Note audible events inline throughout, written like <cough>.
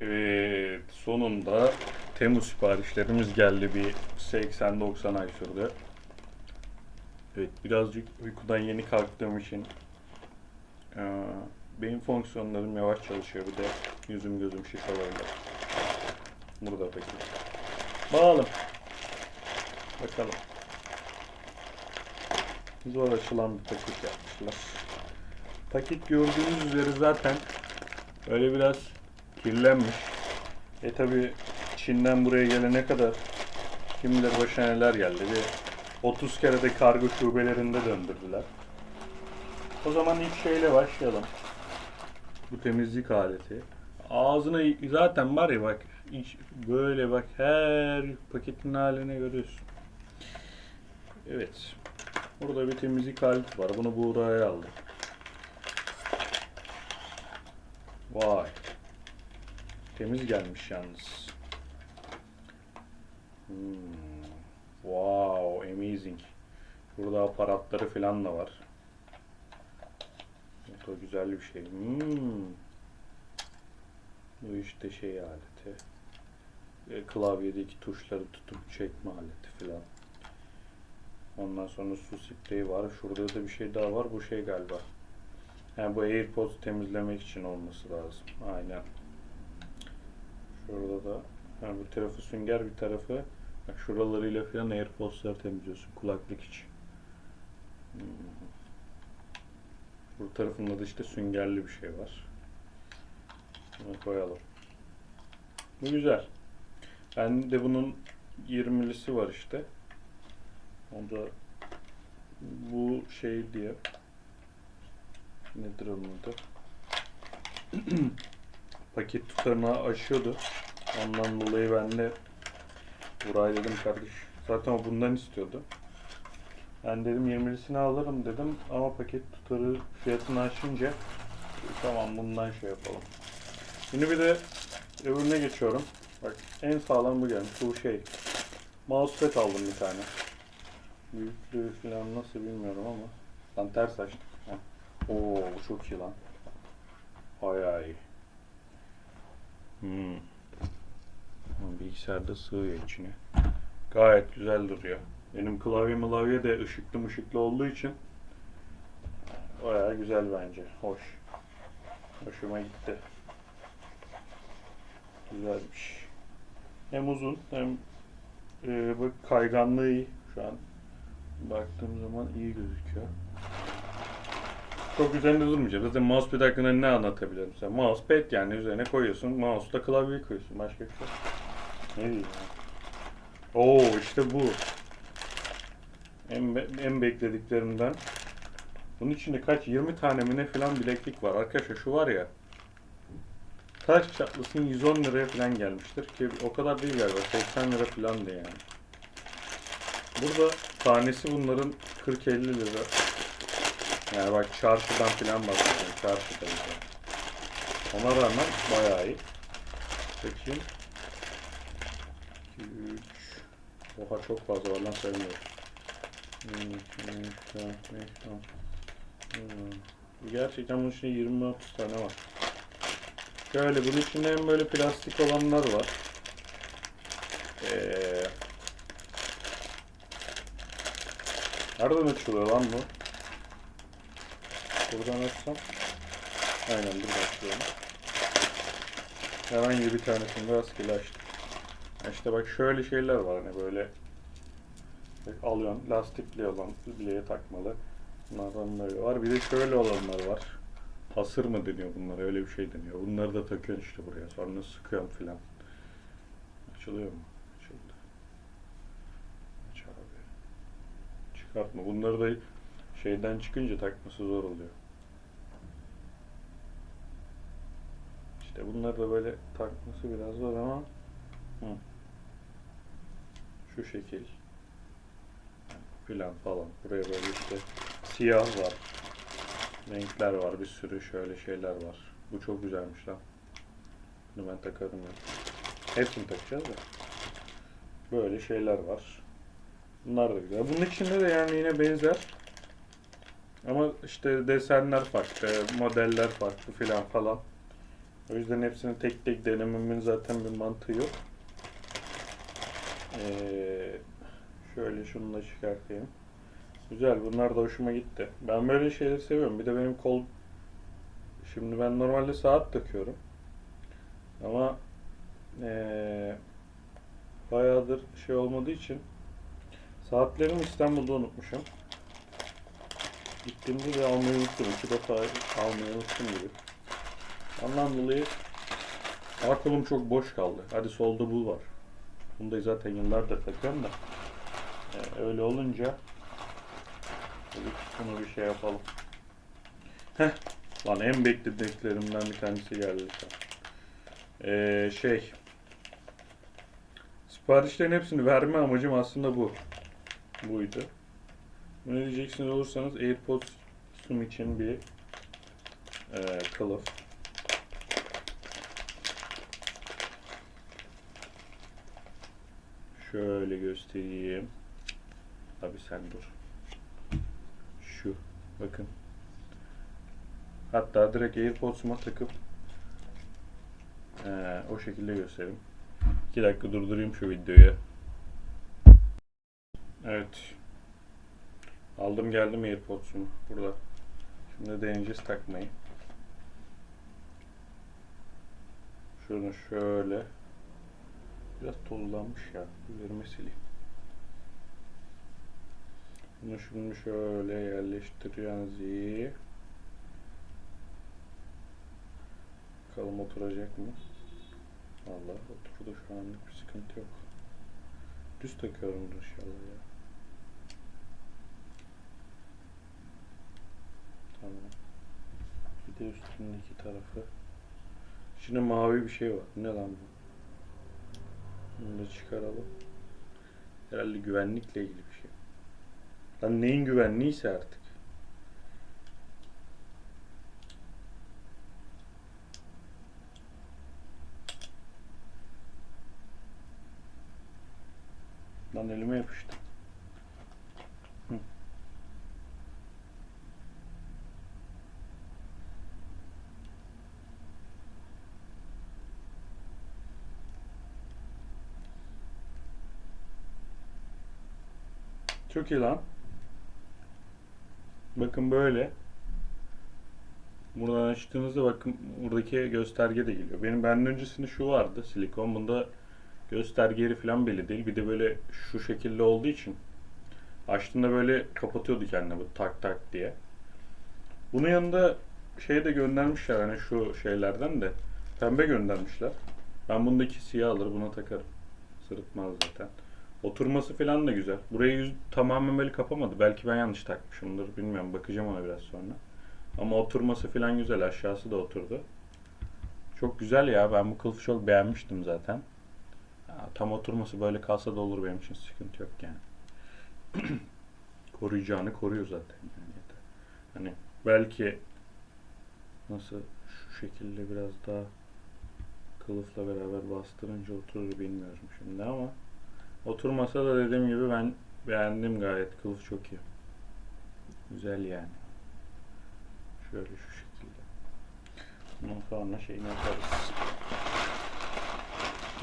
Evet, sonunda Temmuz siparişlerimiz geldi bir 80-90 ay sürdü. Evet, birazcık uykudan yeni kalktığım için eee, beyin fonksiyonlarım yavaş çalışıyor. Bir de yüzüm gözüm şiş olabilir. Burada peki. Bakalım. Bakalım. Zor açılan bir paket yapmışlar. Paket gördüğünüz üzere zaten öyle biraz kirlenmiş. E tabi Çin'den buraya gelene kadar kim bilir başına neler geldi. Bir 30 kere de kargo şubelerinde döndürdüler. O zaman ilk şeyle başlayalım. Bu temizlik aleti. Ağzına zaten var ya bak böyle bak her paketin haline görüyorsun. Evet. Burada bir temizlik aleti var. Bunu Buğra'ya aldım. Vay. Temiz gelmiş yalnız. Hmm. Wow, amazing. Burada aparatları falan da var. Bu da güzel bir şey. Hmm. Bu işte şey aleti. E, klavyedeki tuşları tutup çekme aleti falan. Ondan sonra su spreyi var. Şurada da bir şey daha var. Bu şey galiba. Yani bu AirPods temizlemek için olması lazım. Aynen. Şurada da ha, bir tarafı sünger bir tarafı bak şuralarıyla falan AirPods'ları temizliyorsun kulaklık için. Hmm. Bu tarafında da işte süngerli bir şey var. Bunu koyalım. Bu güzel. Ben de bunun 20'lisi var işte. O da bu şey diye nedir onun adı? <clears throat> Paket tutarını aşıyordu. Ondan dolayı ben de Buray dedim kardeş. Zaten o bundan istiyordu. Ben dedim 20'lisini alırım dedim ama paket tutarı fiyatını aşınca tamam bundan şey yapalım. Şimdi bir de öbürüne geçiyorum. Bak en sağlam bu gelmiş. Bu şey. Mousepad aldım bir tane. Büyüklüğü falan nasıl bilmiyorum ama. Lan ters açtım. Oo bu çok iyi lan. Bayağı iyi. Hmm. Bilgisayarda sığıyor içine. Gayet güzel duruyor. Benim klavye malavye de ışıklı ışıklı olduğu için bayağı güzel bence. Hoş. Hoşuma gitti. Güzelmiş. Hem uzun hem e, bak kayganlığı iyi şu an. Baktığım zaman iyi gözüküyor. Çok üzerinde durmayacağım. Zaten mousepad hakkında ne anlatabilirim size? Mousepad yani üzerine koyuyorsun. Mouse'la klavyeyi koyuyorsun. Başka bir şey. Ne diyeyim? Oo işte bu. En, en beklediklerimden. Bunun içinde kaç? 20 tane mi ne falan bileklik var. Arkadaşlar şu var ya. Taş çatlasın 110 liraya falan gelmiştir ki o kadar değil galiba 80 lira falan yani. Burada tanesi bunların 40-50 lira. Yani bak çarşıdan falan bahsediyorum. Çarşıda güzel. Ona rağmen bayağı iyi. Bakayım. 2, 3. Oha çok fazla var lan sayılmıyor. Gerçekten bunun içinde 20-30 tane var. Şöyle bunun içinde hem böyle plastik olanlar var. Ee, nereden açılıyor lan bu? Buradan açsam. Aynen buradan açıyorum. Herhangi bir tanesini rastgele açtım. İşte bak şöyle şeyler var hani böyle alıyorsun lastikli olan bileğe takmalı. Bunlardan böyle var. Bir de şöyle olanlar var. Hasır mı deniyor bunlara öyle bir şey deniyor. Bunları da takıyorsun işte buraya. Sonra sıkıyorum filan. Açılıyor mu? Açıldı. Aç abi. Çıkartma. Bunları da şeyden çıkınca takması zor oluyor. İşte bunları da böyle takması biraz zor ama hı. şu şekil filan falan. Buraya böyle işte siyah var. Renkler var. Bir sürü şöyle şeyler var. Bu çok güzelmiş lan. Bunu ben takarım ya. Hepsini takacağız da. Böyle şeyler var. Bunlar da güzel. Bunun içinde de yani yine benzer. Ama işte desenler farklı, modeller farklı filan falan. O yüzden hepsini tek tek denememin zaten bir mantığı yok. Ee, şöyle şunu da çıkartayım. Güzel bunlar da hoşuma gitti. Ben böyle şeyleri seviyorum. Bir de benim kol... Şimdi ben normalde saat takıyorum. Ama ee, bayağıdır şey olmadığı için saatlerimi İstanbul'da unutmuşum. Gittiğimde de almayı unuttum. İki defa almayı unuttum gibi. Ondan dolayı sağ kolum çok boş kaldı. Hadi solda bu var. Bunu da zaten yıllardır takıyorum da. Ee, öyle olunca dedik bunu bir şey yapalım. Heh. Lan en beklediklerimden bir tanesi geldi. Ee, şey siparişlerin hepsini verme amacım aslında bu. Buydu. Ne diyeceksiniz olursanız AirPods Zoom için bir e, kılıf. Şöyle göstereyim. Abi sen dur. Şu. Bakın. Hatta direkt AirPods'uma takıp e, o şekilde göstereyim. 2 dakika durdurayım şu videoyu. Evet. Aldım geldim AirPods'umu burada. Şimdi deneyeceğiz takmayı. Şunu şöyle biraz tozlanmış ya. Üzerime sileyim. Bunu şimdi şöyle yerleştiriyoruz. Bakalım oturacak mı? Allah oturdu şu anlık bir sıkıntı yok. Düz takıyorumdur inşallah ya. Tamam. Bir de üstündeki tarafı. Şimdi mavi bir şey var. Ne lan bu? Bunu da çıkaralım. Herhalde güvenlikle ilgili bir şey. Lan neyin güvenliyse artık. Lan elime yapıştı. Çok iyi lan. Bakın böyle. Buradan açtığınızda bakın buradaki gösterge de geliyor. Benim benden öncesinde şu vardı silikon. Bunda göstergeri falan belli değil. Bir de böyle şu şekilde olduğu için açtığında böyle kapatıyordu kendini bu tak tak diye. Bunun yanında şey de göndermişler hani şu şeylerden de pembe göndermişler. Ben bundaki siyah alır buna takarım. Sırıtmaz zaten. Oturması falan da güzel. Burayı yüz, tamamen böyle kapamadı. Belki ben yanlış takmışımdır. Bilmiyorum. Bakacağım ona biraz sonra. Ama oturması falan güzel. Aşağısı da oturdu. Çok güzel ya. Ben bu kılıfı çok beğenmiştim zaten. Ya, tam oturması böyle kalsa da olur benim için. Sıkıntı yok yani. <clears throat> Koruyacağını koruyor zaten. Yani. Hani belki nasıl şu şekilde biraz daha kılıfla beraber bastırınca oturur bilmiyorum şimdi ama Oturmasa da dediğim gibi ben beğendim gayet. Kılıf çok iyi. Güzel yani. Şöyle şu şekilde. Bundan sonra şeyini yaparız.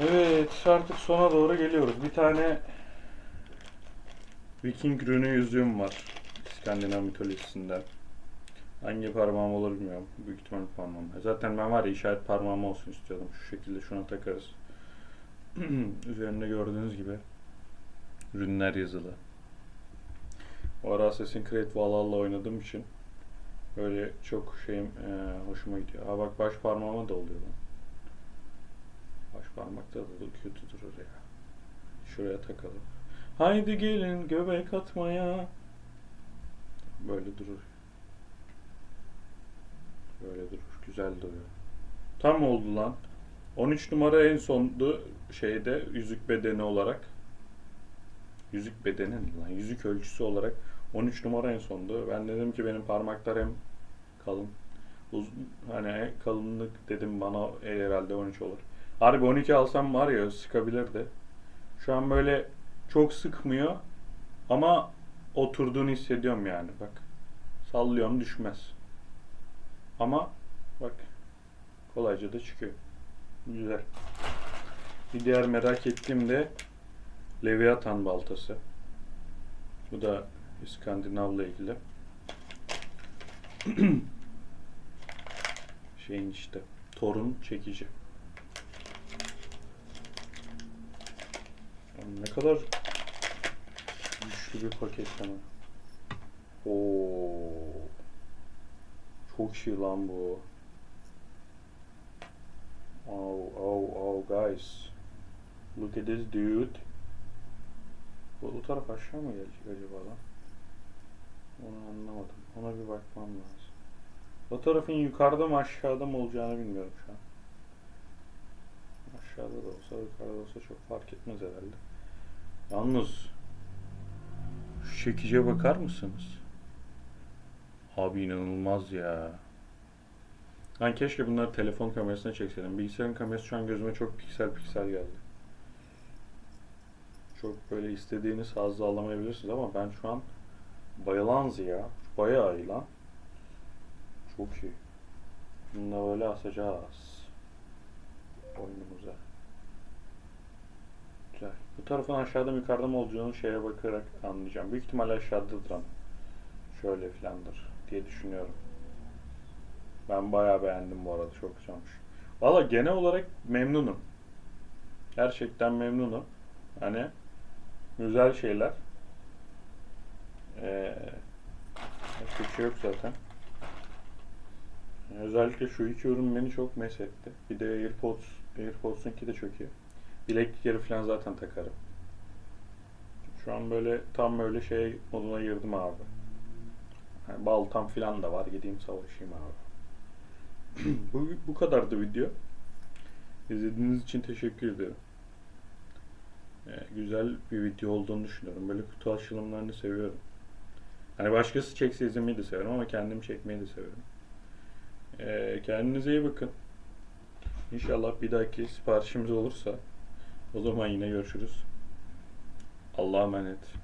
Evet artık sona doğru geliyoruz. Bir tane Viking rünü yüzüğüm var. İskandinav mitolojisinden. Hangi parmağım olur bilmiyorum. Büyük ihtimal parmağım. Zaten ben var ya işaret parmağım olsun istiyordum. Şu şekilde şuna takarız. <clears throat> Üzerinde gördüğünüz gibi ürünler yazılı. O ara Assassin's Creed Valhalla oynadığım için böyle çok şeyim e, hoşuma gidiyor. Ha bak baş parmağıma da oluyor lan. Baş parmakta da kötü durur ya. Şuraya takalım. Haydi gelin göbek atmaya. Böyle durur. Böyle durur. Güzel duruyor. Tam oldu lan. 13 numara en sondu şeyde yüzük bedeni olarak. Yüzük bedeni lan? Yüzük ölçüsü olarak 13 numara en sondu. Ben dedim ki benim parmaklar hem kalın. Uzun, hani kalınlık dedim bana e, herhalde 13 olur. Harbi 12 alsam var ya sıkabilirdi. Şu an böyle çok sıkmıyor ama oturduğunu hissediyorum yani bak. Sallıyorum düşmez. Ama bak Kolayca da çıkıyor. Güzel. Bir diğer merak ettiğim de Leviathan baltası. Bu da İskandinav'la ilgili. <clears throat> Şeyin işte torun çekici. Yani ne kadar güçlü bir paketleme. Oo. Çok iyi lan bu. Oh, oh, oh guys. Look at this dude. Bu, bu taraf aşağı mı gelecek acaba lan? Onu anlamadım. Ona bir bakmam lazım. O tarafın yukarıda mı aşağıda mı olacağını bilmiyorum şu an. Aşağıda da olsa yukarıda olsa çok fark etmez herhalde. Yalnız şu çekice bakar mısınız? Abi inanılmaz ya. Ben keşke bunları telefon kamerasına çekseydim. Bilgisayarın kamerası şu an gözüme çok piksel piksel geldi. Çok böyle istediğiniz hazzı alamayabilirsiniz ama ben şu an bayılanız ya. Bayağı iyi lan. Çok iyi. Bununla böyle asacağız. Oyunumuza. Güzel. Bu tarafın aşağıda mı yukarıda mı olacağını şeye bakarak anlayacağım. Büyük ihtimalle aşağıdadır ama. Şöyle filandır diye düşünüyorum. Ben bayağı beğendim bu arada. Çok güzelmiş. Valla genel olarak memnunum. Gerçekten memnunum. Hani güzel şeyler. Ee, başka şey yok zaten. Özellikle şu iki ürün beni çok mes etti. Bir de AirPods, AirPods'unki de çok iyi. Bileklikleri falan zaten takarım. Şu an böyle tam böyle şey moduna girdim abi. Yani baltam falan da var. Gideyim savaşayım abi. <clears throat> bu, bu kadardı video. İzlediğiniz için teşekkür ederim. Ee, güzel bir video olduğunu düşünüyorum. Böyle kutu açılımlarını seviyorum. Hani başkası çekse izlemeyi de severim ama kendim çekmeyi de severim. Ee, kendinize iyi bakın. İnşallah bir dahaki siparişimiz olursa o zaman yine görüşürüz. Allah'a emanet.